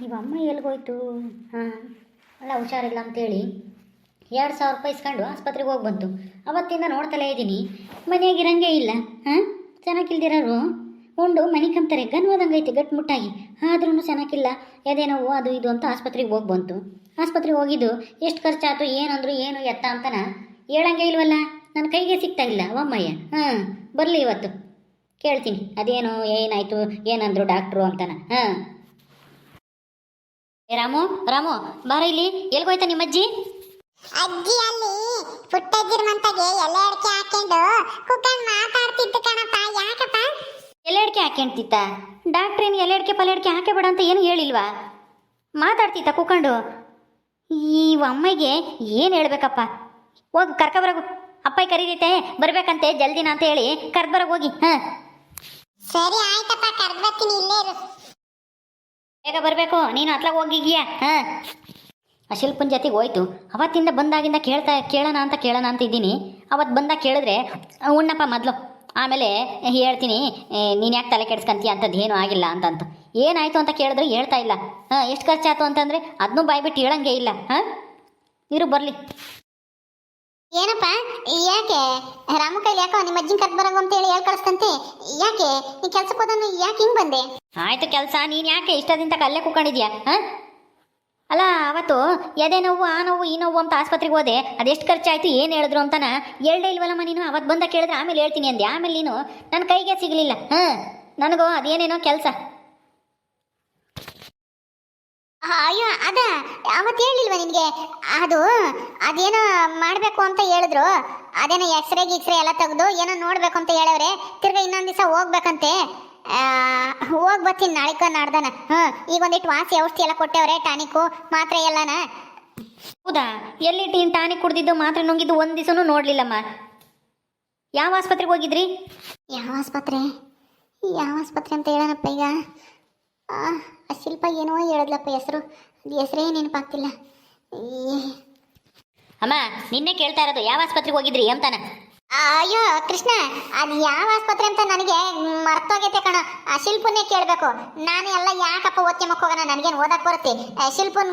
ನೀವು ಅಮ್ಮ ಎಲ್ಗೋಯ್ತು? ಹಾಂ. ಅಲ್ಲ ಹುಷಾರಿಲ್ಲ ಅಂತೇಳಿ ಎರಡು ಸಾವಿರ ರೂಪಾಯಿ ಇಸ್ಕೊಂಡು ಆಸ್ಪತ್ರೆಗೆ ಹೋಗಿ ಬಂತು. ಅವತ್ತಿಂದ ನೋಡ್ತಲೇ ಇದ್ದೀನಿ ಮನೆಯಾಗ ಇರಂಗೇ ಇಲ್ಲ. ಹಾಂ? ಚೆನ್ನಾಗಿಲ್ದಿರೋರು ಉಂಡು ಮನೆ ಕಂತಾರೆ ಗನ್ವಾದಂಗೈತೆ ಗಟ್ಮುಟ್ಟಾಗಿ ಆದ್ರೂ ಚೆನ್ನಾಗಿಲ್ಲ. ಎದೆ ನೋವು ಅದು ಇದು ಅಂತ ಆಸ್ಪತ್ರೆಗೆ ಹೋಗಿ ಬಂತು. ಆಸ್ಪತ್ರೆಗೆ ಹೋಗಿದ್ದು ಎಷ್ಟು ಖರ್ಚಾಯ್ತು ಏನಂದ್ರು ಏನು ಎತ್ತ ಅಂತನ ಹೇಳಂಗೆ ಇಲ್ವಲ್ಲ? ನನ್ನ ಕೈಗೆ ಸಿಗ್ತಾ ಇಲ್ಲ ಒಮ್ಮಯ್ಯ. ಹಾಂ ಬರಲಿ ಇವತ್ತು. ಕೇಳ್ತೀನಿ. ಅದೇನು ಏನಾಯಿತು ಏನಂದ್ರು ಡಾಕ್ಟ್ರು ಅಂತನ. ಹಾಂ. ಏ ರಾಮು ರಾಮು ಬಾರ ಇಲ್ಲಿ. ಎಲ್ಗೋಯ್ತಾ ನಿಮ್ಮ ಅಜ್ಜಿ ಅಲ್ಲಿ ಪುಟ್ಟಜ್ಜಿರ ಮಂತಗೆ ಎಲೆ ಅಡಿಕೆ ಹಾಕೊಂಡು ಕುಕ್ಕಂಡ್ ಮಾತಾಡ್ತಿದ್ದ ಕಣಪ್ಪ. ಯಾಕಪ್ಪ? ಎಲೆ ಅಡಿಕೆ ಹಾಕ್ಯಂತಿತ್ತ? ಡಾಕ್ಟ್ರ್ ಏನು ಎಲೆ ಅಡಿಕೆ ಪಲೆ ಅಡಿಕೆ ಹಾಕಬೇಡ ಅಂತ ಏನು ಹೇಳಿಲ್ವಾ? ಮಾತಾಡ್ತಿತ್ತ ಕುಕ್ಕಂಡು? ಈ ಅಮ್ಮಗೆ ಏನು ಹೇಳ್ಬೇಕಪ್ಪ? ಹೋಗಿ ಕರ್ಕ ಬರೋಗು ಅಪ್ಪಾಯಿ ಕರೀತೈತೆ ಬರ್ಬೇಕಂತೆ ಜಲ್ದಿನ ಅಂತ ಹೇಳಿ ಕರ್ದ್ ಬರೋಗ್ ಹೋಗಿ ಹಾಂ. ಸರಿ ಆಯ್ತಪ್ಪ ಕರ್ದ್ ಬರ್ತೀನಿ ಇಲ್ಲೇ ಇರು. ಬೇಗ ಬರಬೇಕು. ನೀನು ಅತ್ಲಾಗ ಹೋಗಿದ್ಯಾ ಹಾಂ. ಆ ಶಿಲ್ಪನ ಜೊತೆಗೆ ಹೋಯ್ತು. ಅವತ್ತಿಂದ ಬಂದಾಗಿಂದ ಕೇಳ್ತಾ ಕೇಳೋಣ ಅಂತ ಕೇಳೋಣ ಅಂತ ಇದ್ದೀನಿ. ಅವತ್ತು ಬಂದಾಗ ಕೇಳಿದ್ರೆ "ಆ, ಉಣ್ಣಪ್ಪ ಮೊದಲು. ಆಮೇಲೆ ಹೇಳ್ತೀನಿ ನೀನು ಯಾಕೆ ತಲೆ ಕೆಡ್ಸ್ಕೊಂತೀಯ ಅಂಥದ್ದು ಏನೂ ಆಗಿಲ್ಲ ಅಂತಂತ. ಏನಾಯಿತು ಅಂತ ಕೇಳಿದ್ರೆ ಹೇಳ್ತಾ ಇಲ್ಲ. ಹಾಂ ಎಷ್ಟು ಖರ್ಚಾಯ್ತು ಅಂತಂದರೆ ಅದನ್ನೂ ಬಾಯ್ಬಿಟ್ಟು ಹೇಳಂಗೆ ಇಲ್ಲ. ಹಾಂ? ಇರು ಬರಲಿ. ಏನಪ್ಪ? ಯಾಕೆ? ರಾಮು ಕೈಲಿ ಯಾಕೋ ನಿಮ್ಮ ಅಜ್ಜಿ ಕರ್ದ್ ಬರಂಗ ಅಂತ ಹೇಳಿ ಹೇಳಿ ಕಳಿಸ್ತಂತೆ ಯಾಕೆ? ನೀ ಕೆಲ್ಸಕ್ಕೆ ಹೋದನು ಯಾಕೆ ಹಿಂಗ್ ಬಂದೆ? ಆಯ್ತು ಕೆಲಸ, ನೀನು ಯಾಕೆ ಇಷ್ಟದಿಂದ ಅಲ್ಲೇ ಕೂಕೊಂಡಿದ್ಯಾ ಅಲ್ಲ, ಅವತ್ತು ಎದೆ ನೋವು, ಆ ನೋವು, ಈ ನೋವು ಅಂತ ಆಸ್ಪತ್ರೆಗೆ ಹೋದೆ. ಅದೆಷ್ಟು ಖರ್ಚಾಯ್ತು, ಏನು ಹೇಳಿದ್ರು ಅಂತನ? ಹೇಳ್ದೆ ಇಲ್ವಲ್ಲಮ್ಮ ನೀನು? ಅವತ್ತು ಬಂದ ಕೇಳಿದ್ರೆ ಆಮೇಲೆ ಹೇಳ್ತೀನಿ ಅಂದೆ. ಆಮೇಲೆ ನೀನು ನನ್ನ ಕೈಗೆ ಸಿಗಲಿಲ್ಲ, ಹಾಂ? ನನಗೂ ಅದೇನೇನೋ ಕೆಲಸ. ಅಯ್ಯೋ ಅದ ಅವತ್ತು ಹೇಳಿಲ್ವ ನಿನಗೆ? ಅದು ಅದೇನೋ ಮಾಡಬೇಕು ಅಂತ ಹೇಳಿದ್ರು. ಅದೇನೋ ಎಕ್ಸ್ರೇ ಗಿಕ್ಸ್ರೇ ಎಲ್ಲ ತೆಗೆದು ಏನೋ ನೋಡ್ಬೇಕು ಅಂತ ಹೇಳವ್ರೆ. ತಿರ್ಗ ಇನ್ನೊಂದು ದಿವಸ ಹೋಗ್ಬೇಕಂತೆ. ಹೋಗಿ ಬರ್ತೀನಿ ನಾಳಿಕ ನಾಡ್ದನ. ಹ್ಮ್ ಈಗ ಒಂದಿಟ್ಟು ವಾಸಿ ಔಷಧಿ ಎಲ್ಲ ಕೊಟ್ಟವ್ರೆ ಟಾನಿಕು ಮಾತ್ರೆ ಎಲ್ಲನ. ಹೌದಾ? ಎಲ್ಲಿ ಟೀನ್ ಟಾನಿಕ್ ಕುಡ್ದಿದ್ದು ಮಾತ್ರೆ ನುಂಗಿದ್ದು ಒಂದು ದಿವಸನೂ ನೋಡಲಿಲ್ಲಮ್ಮ. ಯಾವ ಆಸ್ಪತ್ರೆಗೆ ಹೋಗಿದ್ರಿ? ಯಾವ ಆಸ್ಪತ್ರೆ? ಯಾವ ಆಸ್ಪತ್ರೆ ಅಂತ ಹೇಳೋಣಪ್ಪ ಈಗ? ಆ, ಶಿಲ್ಪ ಏನೋ ಹೇಳದ್ಲಪ್ಪ ಹೆಸರು. ಹೆಸರೇ ನೆನಪಾಗ್ತಿಲ್ಲ. ಅಮ್ಮ ನಿನ್ನೆ ಕೇಳ್ತಾ ಇರೋದು ಯಾವ ಆಸ್ಪತ್ರೆಗೆ ಹೋಗಿದ್ರಿ ಅಂತಾನ. ಅಯ್ಯೋ, ಕೃಷ್ಣ, ಅದು ಯಾವ ಆಸ್ಪತ್ರೆ ಅಂತ ನನಗೆ ಮರ್ತೋಗೈತೆ ಕಣ. ಆ ಶಿಲ್ಪನ್ನೇ ಕೇಳಬೇಕು. ನಾನು ಎಲ್ಲ ಯಾಕಪ್ಪ ಓದ್ಕೊಂಬಕ್ ಹೋಗೋಣ ನನಗೇನು ಓದಕ್ ಬರುತ್ತೆ? ಶಿಲ್ಪನ್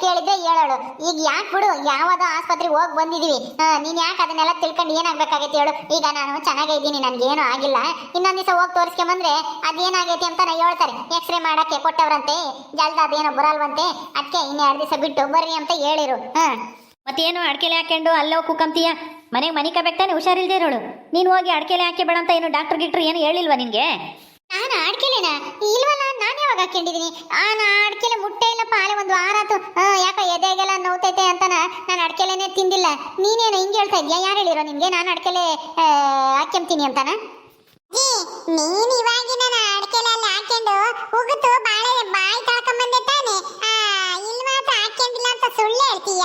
ಕೇಳಿದ್ರೆ ಹೇಳೋಳು. ಈಗ ಯಾಕೆ ಬಿಡು, ಯಾವ್ದೋ ಆಸ್ಪತ್ರೆಗೆ ಹೋಗಿ ಬಂದಿದೀವಿ. ನೀನು ಯಾಕೆ ಅದನ್ನೆಲ್ಲ ತಿಳ್ಕೊಂಡು ಏನಾಗಬೇಕಾಗೈತೆ ಹೇಳು. ಈಗ ನಾನು ಚೆನ್ನಾಗೇ ಇದ್ದೀನಿ ನನಗೇನು ಆಗಿಲ್ಲ. ಇನ್ನೊಂದು ದಿವಸ ಹೋಗಿ ತೋರಿಸ್ಕೊಂಬಂದ್ರೆ ಅದೇನಾಗೈತೆ ಅಂತ ನಾನು ಹೇಳ್ತಾರೆ. ಎಕ್ಸ್ರೇ ಮಾಡಕ್ಕೆ ಕೊಟ್ಟವ್ರಂತೆ, ಜಲ್ದ ಅದೇನೋ ಬರಲ್ವಂತೆ. ಅದಕ್ಕೆ ಇನ್ನು ಎರಡು ದಿವಸ ಬಿಟ್ಟು ಬರ್ರಿ ಅಂತ ಹೇಳಿರು. ಹಾಂ. ಮತ್ತೇನು ಅಡ್ಕೆಲೆ ಹಾಕೊಂಡು ಅಲ್ಲೋ ಕುಕ್ಕಂತೀಯ ಮನೆಗೆ ಮನೆ ಕಬೇಕು ತಾನೆ ಹುಷಾರಿಲ್ದೇ ಇರೋಳು. ನೀನು ಹೋಗಿ ಅಡ್ಕೆಲೆ ಹಾಕಿ ಬೇಡ ಅಂತ ಏನು ಡಾಕ್ಟರ್ ಗಿಟ್ರು ಏನು ಹೇಳಿಲ್ವಾ ನಿನಗೆ? ನಾನು ಅಡ್ಕೆಲೆನ? ಇಲ್ವಲ್ಲ ನಾನು ಯಾವಾಗ ಹಾಕೊಂಡಿದ್ದೀನಿ ಆ ನಾ ಅಡ್ಕೆಲೆ ಮುಟ್ಟೆ ಇಲ್ಲಪ್ಪ ಆಲೆ ಒಂದು ವಾರ ಆತು. ಆ, ಯಾಕೋ ಎದೆಗೆಲ್ಲ ನೋತೈತೆ ಅಂತ ನಾನು ಅಡ್ಕೆಲೆನೆ ತಿಂದಿಲ್ಲ. ನೀನೇನು ಹಿಂಗೆ ಹೇಳ್ತಾ ಇದ್ಯಾ? ಯಾರು ಹೇಳಿರೋ ನಿಮಗೆ? ನಾನು ಅಡ್ಕೆಲೆ ಹಾಕ್ಯಂತೀನಿ ಅಂತಾನ? ನೀನು ಇವಾಗಿನ ಅಡ್ಕೆಲೆ ಅಲ್ಲಿ ಹಾಕೊಂಡು ಉಗುತ್ತು ಬಾಳೆ ಬಾಯಿ ತಳ್ಕೊಂಬಂದೆ ತಾನೆ. ಇಲ್ವಾ ಹಾಕೊಂಡಿಲ್ಲ ಅಂತ ಸುಳ್ಳು ಹೇಳ್ತೀಯ?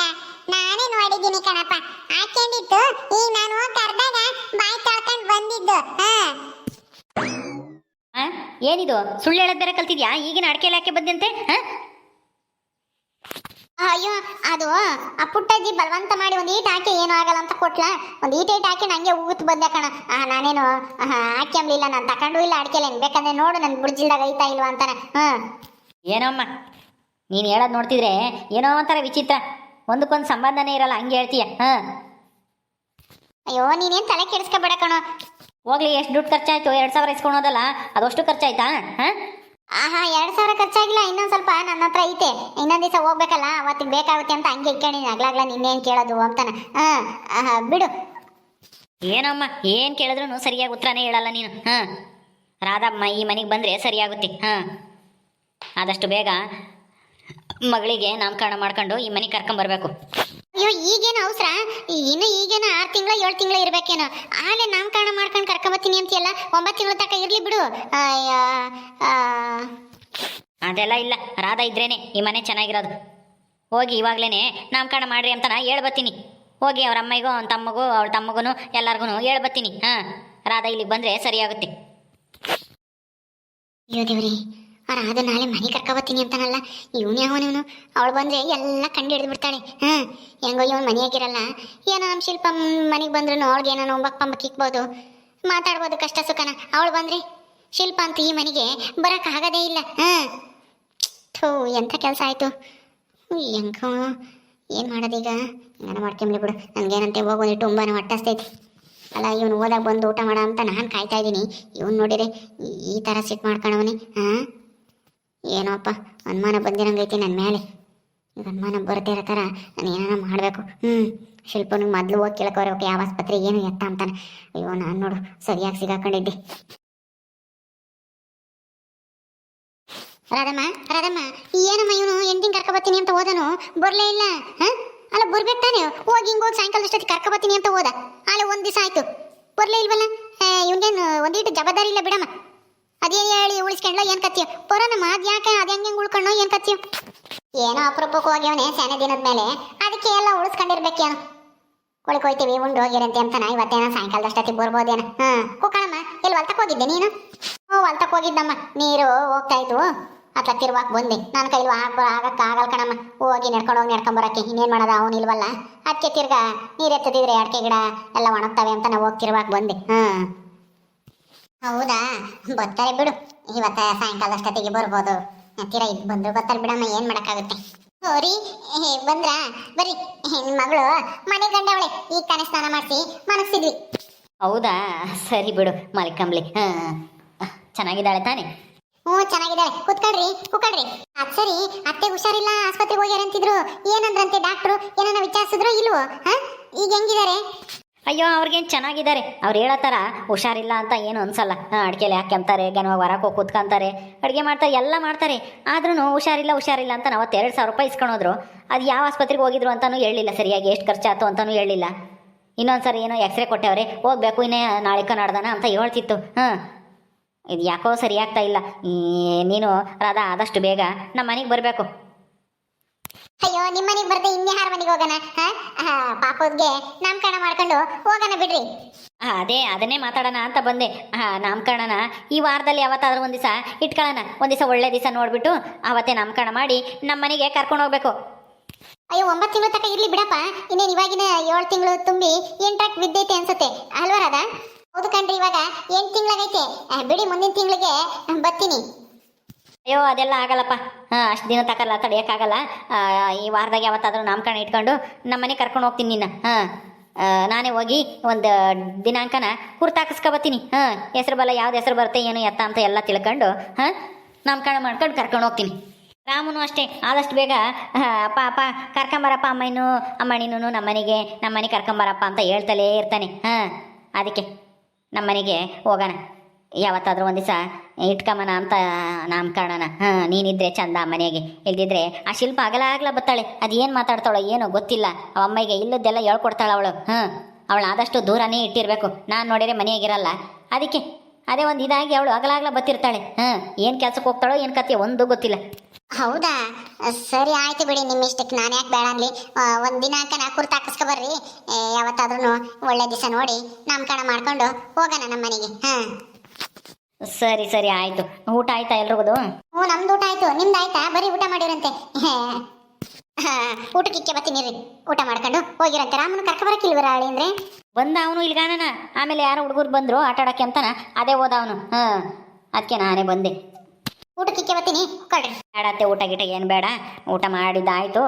ನಾನೇ ನೋಡಿದ್ದೀನಿ ಕಣಪ್ಪ. ಹಾಕೊಂಡಿತ್ತು ಈಗ ನಾನು ಕರೆದಾಗ ಬಾಯಿ ತಳ್ಕೊಂಡು ಬಂದಿದ್ದು. ಹಾ. ಆ? ಏನಿದು? ಸುಳ್ಳು ಹೇಳೋದು ಬೇರೆ ಕಲ್ತಿದ್ಯಾ? ಈಗಿನ ಅಡಕೆ ಹಾಕಿ ಬಂದಂತೆ ಹಾ? ಅಯ್ಯೋ ಅದು ಆ ಪುಟ್ಟಜ್ಜಿ ಬಲವಂತ ಮಾಡಿ ಒಂದು ಈಟ್ ಹಾಕಿ ಏನೂ ಆಗಲ್ಲ ಅಂತ ಕೊಟ್ಲ? ಒಂದು ಈಟ್ ಈಟ ಹಾಕಿ ನಂಗೆ ಊತ್ ಬಂದೆ ಕಣ. ಆ, ನಾನೇನು ಹಾಕ್ಯಂಬ್ಲಿಲ್ಲ ನಾನು ತಗೊಂಡು ಇಲ್ಲ ಅಡ್ಕೆಲೇನು ಬೇಕಂದ್ರೆ ನೋಡು ನನ್ನ ಬುಡ್ಜಿಲ್ದಾಗ ಐತಾ ಇಲ್ವಾ ಅಂತಾನೆ. ಹ್ಮ್ ಏನೋ ಅಮ್ಮ ನೀನು ಹೇಳೋದು ನೋಡ್ತಿದ್ರೆ ಏನೋ ಒಂಥರ ವಿಚಿತ್ರ. ಒಂದಕ್ಕೊಂದು ಸಂಬಂಧನೇ ಇರಲ್ಲ ಹಂಗೆ ಹೇಳ್ತೀಯ? ಹಾಂ. ಅಯ್ಯೋ ನೀನೇನು ತಲೆ ಕೆಡಿಸ್ಕೊಬೇಡ ಕಣೋ. ಹೋಗ್ಲಿ ಎಷ್ಟು ದುಡ್ಡು ಖರ್ಚಾಯ್ತು? ಎರಡು ಸಾವಿರ ಇಸ್ಕೊಳೋದಲ್ಲ ಅದಷ್ಟು ಖರ್ಚಾಯ್ತಾ? ಹಾಂ? ಆಹಾ ಎರಡು ಸಾವಿರ ಖರ್ಚಾಗಿಲ್ಲ ಇನ್ನೊಂದು ಸ್ವಲ್ಪ ನನ್ನ ಹತ್ರ ಐತೆ. ಇನ್ನೊಂದು ದಿವಸ ಹೋಗ್ಬೇಕಲ್ಲ ಅವತ್ತಿಗೆ ಬೇಕಾಗುತ್ತೆ ಅಂತ ಹಂಗೆ ಇಟ್ಕೊಂಡಿನಿ. ಅಗ್ಲಾಗ್ಲ ನಿನ್ನೇನು ಕೇಳೋದು ಅಂತಾನೆ ಹಾಂ ಬಿಡು. ಏನಮ್ಮ ಏನು ಕೇಳಿದ್ರು ಸರಿಯಾಗಿ ಉತ್ತರನೇ ಹೇಳಲ್ಲ ನೀನು. ಹಾಂ. ರಾಧಮ್ಮ ಈ ಮನೆಗೆ ಬಂದರೆ ಸರಿಯಾಗುತ್ತೆ. ಹಾಂ. ಆದಷ್ಟು ಬೇಗ ಮಗಳಿಗೆ ನಾಮಕರಣ ಮಾಡ್ಕೊಂಡು ಈ ಮನೆಗೆ ಕರ್ಕೊಂಬರ್ಬೇಕು ಅಯ್ಯೋ ಈಗೇನು ಅವಸರ? ಇನ್ನು ಈಗೇನು ಆರು ತಿಂಗಳ ಏಳು ತಿಂಗಳ ಇರ್ಬೇಕೇನು? ಆಮೇಲೆ ನಾಮಕರಣ ಮಾಡ್ಕೊಂಡು ಕರ್ಕೊಂಬತ್ತೀನಿ ಅಂತೀಯಲ್ಲ? ಒಂಬತ್ತು ತಿಂಗಳ ತನಕ ಇರ್ಲಿ ಬಿಡು. ಅದೆಲ್ಲ ಇಲ್ಲ. ರಾಧಾ ಇದ್ರೇನೆ ಈ ಮನೆ ಚೆನ್ನಾಗಿರೋದು. ಹೋಗಿ ಇವಾಗ್ಲೇನೆ ನಾಮಕರಣ ಮಾಡ್ರಿ ಅಂತ ನಾ ಹೇಳ್ಬತ್ತೀನಿ. ಹೋಗಿ ಅವ್ರ ಅಮ್ಮಗೂ ಅವ್ನ ತಮ್ಮಗೂ ಅವ್ರ ತಮ್ಮಗೂ ಎಲ್ಲರಿಗೂ ಹೇಳ್ಬತ್ತೀನಿ. ಹಾಂ ರಾಧಾ ಇಲ್ಲಿಗೆ ಬಂದರೆ ಸರಿಯಾಗುತ್ತೆ. ಅಯ್ಯೋ ದೇವ್ರಿ ಆ ರಾಧ ನಾಳೆ ಮನೆ ಕರ್ಕೊಬತ್ತೀನಿ ಅಂತಾನಲ್ಲ. ಇವನು ಯಾವನವನು ಅವಳು ಬಂದ್ರೆ ಎಲ್ಲ ಕಂಡು ಹಿಡಿದು ಬಿಡ್ತಾಳೆ. ಹಾ, ಹೆಂಗೋ ಇವನು ಮನೆಯಾಗಿರಲ್ಲ. ಏನೋ ನಮ್ಮ ಶಿಲ್ಪ ಮನೆಗೆ ಬಂದ್ರು ಅವ್ಳಿಗೆ ಏನೋ ಒಂಬಕ್ ಪಂಬಕ್ ಇಕ್ಬೋದು. ಮಾತಾಡ್ಬೋದು ಕಷ್ಟ ಸುಖನ. ಅವಳು ಬಂದ್ರೆ ಶಿಲ್ಪ ಅಂತ ಈ ಮನೆಗೆ ಬರಕ್ ಆಗದೇ ಇಲ್ಲ. ಹಾಂ. ಥು ಎಂಥ ಕೆಲಸ ಆಯಿತು? ಹೆಂಗೋ, ಏನು ಮಾಡೋದೀಗ? ಹಿಂಗಾನ ಮಾಡ್ಕೊಂಬ್ಲಿ ಬಿಡು. ನನಗೇನಂತೆ ಹೋಗೋನಿ ತುಂಬಾನೇ ಹೊಟ್ಟಸ್ತೈತಿ. ಅಲ್ಲ, ಇವನು ಓದಾಗ ಬಂದು ಊಟ ಮಾಡ ಅಂತ ನಾನು ಕಾಯ್ತಾ ಇದ್ದೀನಿ. ಇವನು ನೋಡಿದ್ರೆ ಈ- ಥರ ಸಿಟ್ ಮಾಡ್ಕೊಂಡವನಿ ಹಾಂ? ಏನೋಪ್ಪ, ಅನುಮಾನ ಬಂದಿರಂಗೈತಿ ನನ್ನ ಮೇಲೆ ಈಗ ಅನುಮಾನ ಬರ್ದೇ ಇರೋ ಥರ ನಾನು ಏನಾರ ಮಾಡಬೇಕು. ಹ್ಞೂ ಶಿಲ್ಪನಿಗೆ ಮೊದಲು ಹೋಗಿ ಕೇಳ್ಕೊರ್ಬೇಕು ಯಾವ ಆಸ್ಪತ್ರೆ ಏನು ಎತ್ತ ಅಂತಾನೆ. ಅಯ್ಯೋ, ನಾನು ನೋಡು, ಸರಿಯಾಗಿ ಸಿಗಾಕೊಂಡಿದ್ದೆ. ರಾಧಮ್ಮ ರಾಧಮ್ಮ, ಏನಮ್ಮ ಇವನು ಎಂಟಿಂಗ್ ಕರ್ಕೊಬತ್ತೀನಿ ಅಂತ ಹೋದನು? ಬರ್ಲೇ ಇಲ್ಲ, ಹ? ಅಲ್ಲ, ಬರ್ಬೇಕು ತಾನೆ? ಹೋಗಿ ಹಿಂಗೆ ಹೋಗಿ ಸಾಯಂಕಾಲ ಅಷ್ಟೊತ್ತಿಗೆ ಕರ್ಕೊಬತ್ತೀನಿ ಅಂತ ಹೋದ. ಅಲ್ಲ ಒಂದ್ ದಿವಸ ಆಯ್ತು. ಬರಲೇ ಇಲ್ವಲ್ಲ? ಇವನ್ಗೇನು ಒಂದಿಟ್ಟು ಜವಾಬ್ದಾರಿ ಇಲ್ಲ ಬಿಡಮ್ಮ. ಅದೇನು ಹೇಳಿ, ಉಳಿಸ್ಕೊಂಡ್ಲ ಏನು ಕತ್ತಿಯೋ ಬರೋಣಮ್ಮ ಅದು ಯಾಕೆ? ಅದ್ ಹೆಂಗೆ ಉಳ್ಕೊಂಡೋ ಏನ್ ಕತ್ತಿಯೋ ಏನೋ ಅಪರೂಪಕ್ಕೆ ಹೋಗ್ಯವನೇ ಸಣ್ಣ ದಿನದ ಮೇಲೆ. ಅದಕ್ಕೆ ಎಲ್ಲ ಉಳಿಸ್ಕೊಂಡಿರ್ಬೇಕೇನು ಕೊಳಿ ಕೊಯ್ತೀವಿ ಉಂಡು ಹೋಗಿರಂತೆ ಅಂತಾನ? ಇವತ್ತೇನ ಸಾಯಂಕಾಲದಷ್ಟೊತ್ತಿಗೆ ಬರ್ಬೋದೇನ? ಹಾ. ಕುಕ್ಕಳಮ್ಮ ಎಲ್ಲಿ ಹೊಲ್ತಕ್ಕೆ ಹೋಗಿದ್ದೆ ನೀನು? ಹ್ಞೂ ಹೊಲ್ತಕ್ಕೆ ಹೋಗಿದ್ದಮ್ಮ. ನೀರು ಹೋಗ್ತಾ ಇದ್ವು. ಅತ್ತ ತಿರುವಾಕ್ ಬಂದೆ. ನನ್ನ ಕೈಲಿ ಆಗ ಆಗಕ್ಕೆ ಆಗಲ್ಲ ಕಣಮ್ಮ. ಹೋಗಿ ನಡ್ಕೊಂಡು ಹೋಗಿ ನಡ್ಕೊಂಡು ಬರಕ್ಕೆ. ಇನ್ನೇನು ಮಾಡೋದು? ಅವನು ಇಲ್ವಲ್ಲ? ಅದಕ್ಕೆ ತಿರ್ಗಾ ನೀರು ಎತ್ತದಿದ್ರೆ ಅಡಿಕೆ ಗಿಡ ಎಲ್ಲ ಒಣಗ್ತವೆ ಅಂತ ನಾವು ಹೋಗಿ ತಿರುವಾಕ್ ಬಂದೆ. ಹಾಂ. ಹೌದಾ? ಬರ್ತಾರೆ ಬಿಡು. ಇವತ್ತ ಸಾಯಂಕಾಲ ಅಷ್ಟೊತ್ತಿಗೆ ಬರ್ಬೋದು. ಹತ್ತಿರ ಇದು ಬಂದ್ರು ಬರ್ತಾರೆ ಬಿಡಮ್ಮ ಏನ್ ಮಾಡಕ್ಕಾಗುತ್ತೆ? ಸೋರಿ ಬಂದ್ರ? ಬರ್ರಿ. ನಿಮ್ಮ ಮಗಳು ಮನೆ ಗಂಡವಳೆ. ಈಗ ತಾನೇ ಸ್ನಾನ ಮಾಡಿಸಿ ಮನಸ್ಸಿದ್ವಿ ಹೌದಾ? ಸರಿ ಬಿಡು ಮಲ್ಕಂಬ್ಲಿ ಹಾ ಚೆನ್ನಾಗಿದ್ದಾಳೆ ತಾನೆ? ಹ್ಞೂ ಚೆನ್ನಾಗಿದ್ದಾಳೆ. ಕುತ್ಕೊಳ್ರಿ ಕುತ್ಕೊಳ್ರಿ. ಅದ್ ಸರಿ ಅತ್ತೆ ಹುಷಾರಿಲ್ಲ ಆಸ್ಪತ್ರೆಗೆ ಹೋಗ್ಯಾರ ಅಂತಿದ್ರು ಏನಂದ್ರಂತೆ ಡಾಕ್ಟ್ರು? ಏನನ್ನ ವಿಚಾರಿಸಿದ್ರು ಇಲ್ವೋ? ಹಾ? ಈಗ ಹೆಂಗಿದ್ದಾರೆ? ಅಯ್ಯೋ, ಅವ್ರಿಗೇನು ಚೆನ್ನಾಗಿದ್ದಾರೆ. ಅವ್ರು ಹೇಳೋ ಥರ ಹುಷಾರಿಲ್ಲ ಅಂತ ಏನು ಅನ್ಸಲ್ಲ. ಯಾಕೆ ಹಾಕ್ಯಂತಾರೆ ಗನವಾಗ ಹೊರಗೆ ಹೋಗಿ ಕೂತ್ಕೊಂತಾರೆ. ಅಡುಗೆ ಮಾಡ್ತಾರೆ, ಎಲ್ಲ ಮಾಡ್ತಾರೆ. ಆದ್ರೂ ಹುಷಾರಿಲ್ಲ ಹುಷಾರಿಲ್ಲ ಅಂತ ನಾವು ಎರಡು ಸಾವಿರ ರೂಪಾಯಿ ಇಸ್ಕೊಳೋದ್ರು ಅದು ಯಾವ ಆಸ್ಪತ್ರೆಗೆ ಹೋಗಿದ್ರು ಅಂತಲೂ ಹೇಳಿಲ್ಲ ಸರಿಯಾಗಿ ಎಷ್ಟು ಖರ್ಚಾಯ್ತು ಅಂತಲೂ ಹೇಳಿಲ್ಲ ಇನ್ನೊಂದು ಸರಿ ಏನೋ ಎಕ್ಸ್ರೇ ಕೊಟ್ಟವ್ರೆ, ಹೋಗ್ಬೇಕು, ಇನ್ನೇ ನಾಳೆ ನಾಡ್ದಾನ ಅಂತ ಹೇಳ್ತಿತ್ತು. ಹಾಂ. ಇದು ಯಾಕೋ ಸರಿಯಾಗ್ತಾ ಇಲ್ಲ. ನೀನು ರಾಧಾ, ಆದಷ್ಟು ಬೇಗ ನಮ್ಮ ಮನೆಗೆ ಬರಬೇಕು. ಅಯ್ಯೋ ನಿಮ್ಮ ಮನೆಗೆ ಬರ್ದೆ ಇನ್ಯಾರ ಮನೆಗೆ ಹೋಗೋಣ? ಪಾಪದ್ಗೆ ನಾಮಕರಣ ಮಾಡ್ಕೊಂಡು ಹೋಗೋಣ ಬಿಡ್ರಿ. ಅದೇ ಅದನ್ನೇ ಮಾತಾಡೋಣ ಅಂತ ಬಂದೆ. ಹಾಂ ನಾಮಕರಣನ ಈ ವಾರದಲ್ಲಿ ಯಾವತ್ತಾದ್ರೂ ಒಂದು ದಿವಸ ಇಟ್ಕೊಳ್ಳೋಣ. ಒಂದು ದಿವಸ ಒಳ್ಳೆ ದಿವಸ ನೋಡ್ಬಿಟ್ಟು ಅವತ್ತೇ ನಾಮಕರಣ ಮಾಡಿ ನಮ್ಮ ಮನೆಗೆ ಕರ್ಕೊಂಡು ಹೋಗ್ಬೇಕು. ಅಯ್ಯೋ ಒಂಬತ್ತು ತಿಂಗಳು ತನಕ ಇರ್ಲಿ ಬಿಡಪ್ಪ. ಇನ್ನೇನು ಇವಾಗಿನ ಏಳು ತಿಂಗಳು ತುಂಬಿ ಎಂಟಾಕ್ ಬಿದ್ದೈತೆ ಅನ್ಸುತ್ತೆ. ಅಲ್ವಾ ರಾಧಾ? ಹೌದು ಕಣ್ರಿ ಇವಾಗ ಎಂಟು ತಿಂಗಳಾಗೈತೆ. ಬಿಡಿ ಮುಂದಿನ ತಿಂಗಳಿಗೆ ಬರ್ತೀನಿ. ಅಯ್ಯೋ, ಅದೆಲ್ಲ ಆಗಲ್ಲಪ್ಪ. ಹಾಂ, ಅಷ್ಟು ದಿನ ತಕಲ್ಲ, ತಡೆಯೋಕ್ಕಾಗಲ್ಲ. ಈ ವಾರದಾಗ ಯಾವತ್ತಾದರೂ ನಾಮಕರಣ ಇಟ್ಕೊಂಡು ನಮ್ಮ ಮನೆಗೆ ಕರ್ಕೊಂಡು ಹೋಗ್ತೀನಿ ನಿನ್ನ. ಹಾಂ ನಾನೇ ಹೋಗಿ ಒಂದು ದಿನಾಂಕನ ಹುರ್ತಾಕಿಸ್ಕೊಬತ್ತೀನಿ ಹಾಂ, ಹೆಸರು ಬಲ್ಲ ಯಾವ್ದು ಹೆಸರು ಬರುತ್ತೆ, ಏನು, ಎತ್ತ ಅಂತ ಎಲ್ಲ ತಿಳ್ಕೊಂಡು, ಹಾಂ, ನಾಮಕರಣ ಮಾಡ್ಕೊಂಡು ಕರ್ಕೊಂಡು ಹೋಗ್ತೀನಿ. ರಾಮನು ಅಷ್ಟೇ, ಆದಷ್ಟು ಬೇಗ ಅಪ್ಪ ಅಪ್ಪ, ಕರ್ಕೊಂಬರಪ್ಪ ಅಮ್ಮನೂ ಅಮ್ಮಣಿನೂ ನಮ್ಮ ಮನೆಗೆ ನಮ್ಮ ಮನೆಗೆ ಕರ್ಕೊಂಬರಪ್ಪ ಅಂತ ಹೇಳ್ತಲೇ ಇರ್ತಾನೆ. ಹಾಂ, ಅದಕ್ಕೆ ನಮ್ಮ ಮನೆಗೆ ಹೋಗೋಣ. ಯಾವತ್ತಾದ್ರೂ ಒಂದು ದಿವಸ ಇಟ್ಕಮನ ಅಂತ ನಾಮಕರಣನ. ಹಾಂ, ನೀನಿದ್ರೆ ಚಂದ ಮನೆಗೆ. ಇಲ್ದಿದ್ರೆ ಆ ಶಿಲ್ಪ ಅಗಲ ಆಗಲ ಬತ್ತಾಳೆ. ಅದೇನು ಮಾತಾಡ್ತಾಳೋ ಏನೋ ಗೊತ್ತಿಲ್ಲ. ಅವ ಅಮ್ಮಗೆ ಇಲ್ಲದ್ದೆಲ್ಲ ಹೇಳ್ಕೊಡ್ತಾಳೆ ಅವಳು. ಹಾಂ, ಅವಳು ಆದಷ್ಟು ದೂರನೇ ಇಟ್ಟಿರಬೇಕು. ನಾನು ನೋಡಿದ್ರೆ ಮನೆಯಾಗಿರಲ್ಲ. ಅದಕ್ಕೆ, ಅದೇ ಒಂದು ಇದಾಗಿ ಅವಳು ಅಗಲಾಗ್ಲ ಬತ್ತಿರ್ತಾಳೆ. ಹಾಂ, ಏನು ಕೆಲ್ಸಕ್ಕೆ ಹೋಗ್ತಾಳೋ ಏನು ಕತೆ ಒಂದು ಗೊತ್ತಿಲ್ಲ. ಹೌದಾ? ಸರಿ ಆಯ್ತು ಬಿಡಿ ನಿಮ್ಮ ಇಷ್ಟಕ್ಕೆ ನಾನು ಯಾಕೆ ಬೇಡ ಅನ್ಲಿ ಒಂದು ದಿನಾಂಕ ನಾ ಕುರ್ತು ಹಾಕಿಸ್ಕೊ ಬರ್ರಿ ಯಾವತ್ತಾದ್ರೂ ಒಳ್ಳೆ ದಿವಸ ನೋಡಿ ನಾಮಕರಣ ಮಾಡ್ಕೊಂಡು ಹೋಗೋಣ ನಮ್ಮ ಮನೆಗೆ ಹಾಂ. ಸರಿ ಸರಿ ಆಯ್ತು. ಊಟ ಆಯ್ತಾ ಎಲ್ರಿಗೂ ಹ್ಞೂ ನಮ್ದು ಊಟ ಆಯ್ತು. ನಿಮ್ದು ಆಯ್ತಾ? ಬರೀ ಊಟ ಮಾಡಿರಂತೆ. ಊಟಕ್ಕೆ ಬತ್ತೀನಿ ಬರ್ತೀನಿ ರೀ ಊಟ ಮಾಡ್ಕೊಂಡು ಹೋಗಿರಂತೆ. ರಾಮನ ಕರ್ಕೊಬರಕ್ಕಿಲ್ವರ ಅಳಿ ಅಂದ್ರೆ? ಬಂದ ಅವನು ಇಲ್ಗಾನನ ಆಮೇಲೆ ಯಾರು ಹುಡುಗರು ಬಂದ್ರು ಆಟ ಆಡಕ್ಕೆ ಅಂತಾನ. ಅದೇ ಹೋದ ಅವನು. ಹಾಂ ಅದಕ್ಕೆ ನಾನೇ ಬಂದೆ. ಊಟಕ್ಕೆ ಬತ್ತೀನಿ ಬರ್ತೀನಿ. ಕೊಡ್ರಿ. ಬೇಡತ್ತೆ ಊಟ ಗೀಟ ಏನು ಬೇಡ. ಊಟ ಮಾಡಿದ್ದಾಯ್ತು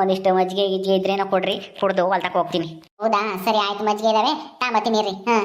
ಒಂದಿಷ್ಟು ಮಜ್ಜಿಗೆ ಗಿಜ್ಜಿಗೆ ಇದ್ರೇನೋ ಕೊಡ್ರಿ. ಕುಡ್ದು ಹೊಲ್ದಕ್ಕೆ ಹೋಗ್ತೀನಿ. ಹೌದಾ? ಸರಿ ಆಯ್ತು. ಮಜ್ಜಿಗೆ ಇದಾವೆ. ತಾಂಬತ್ತೀನಿ ರೀ ಹಾಂ.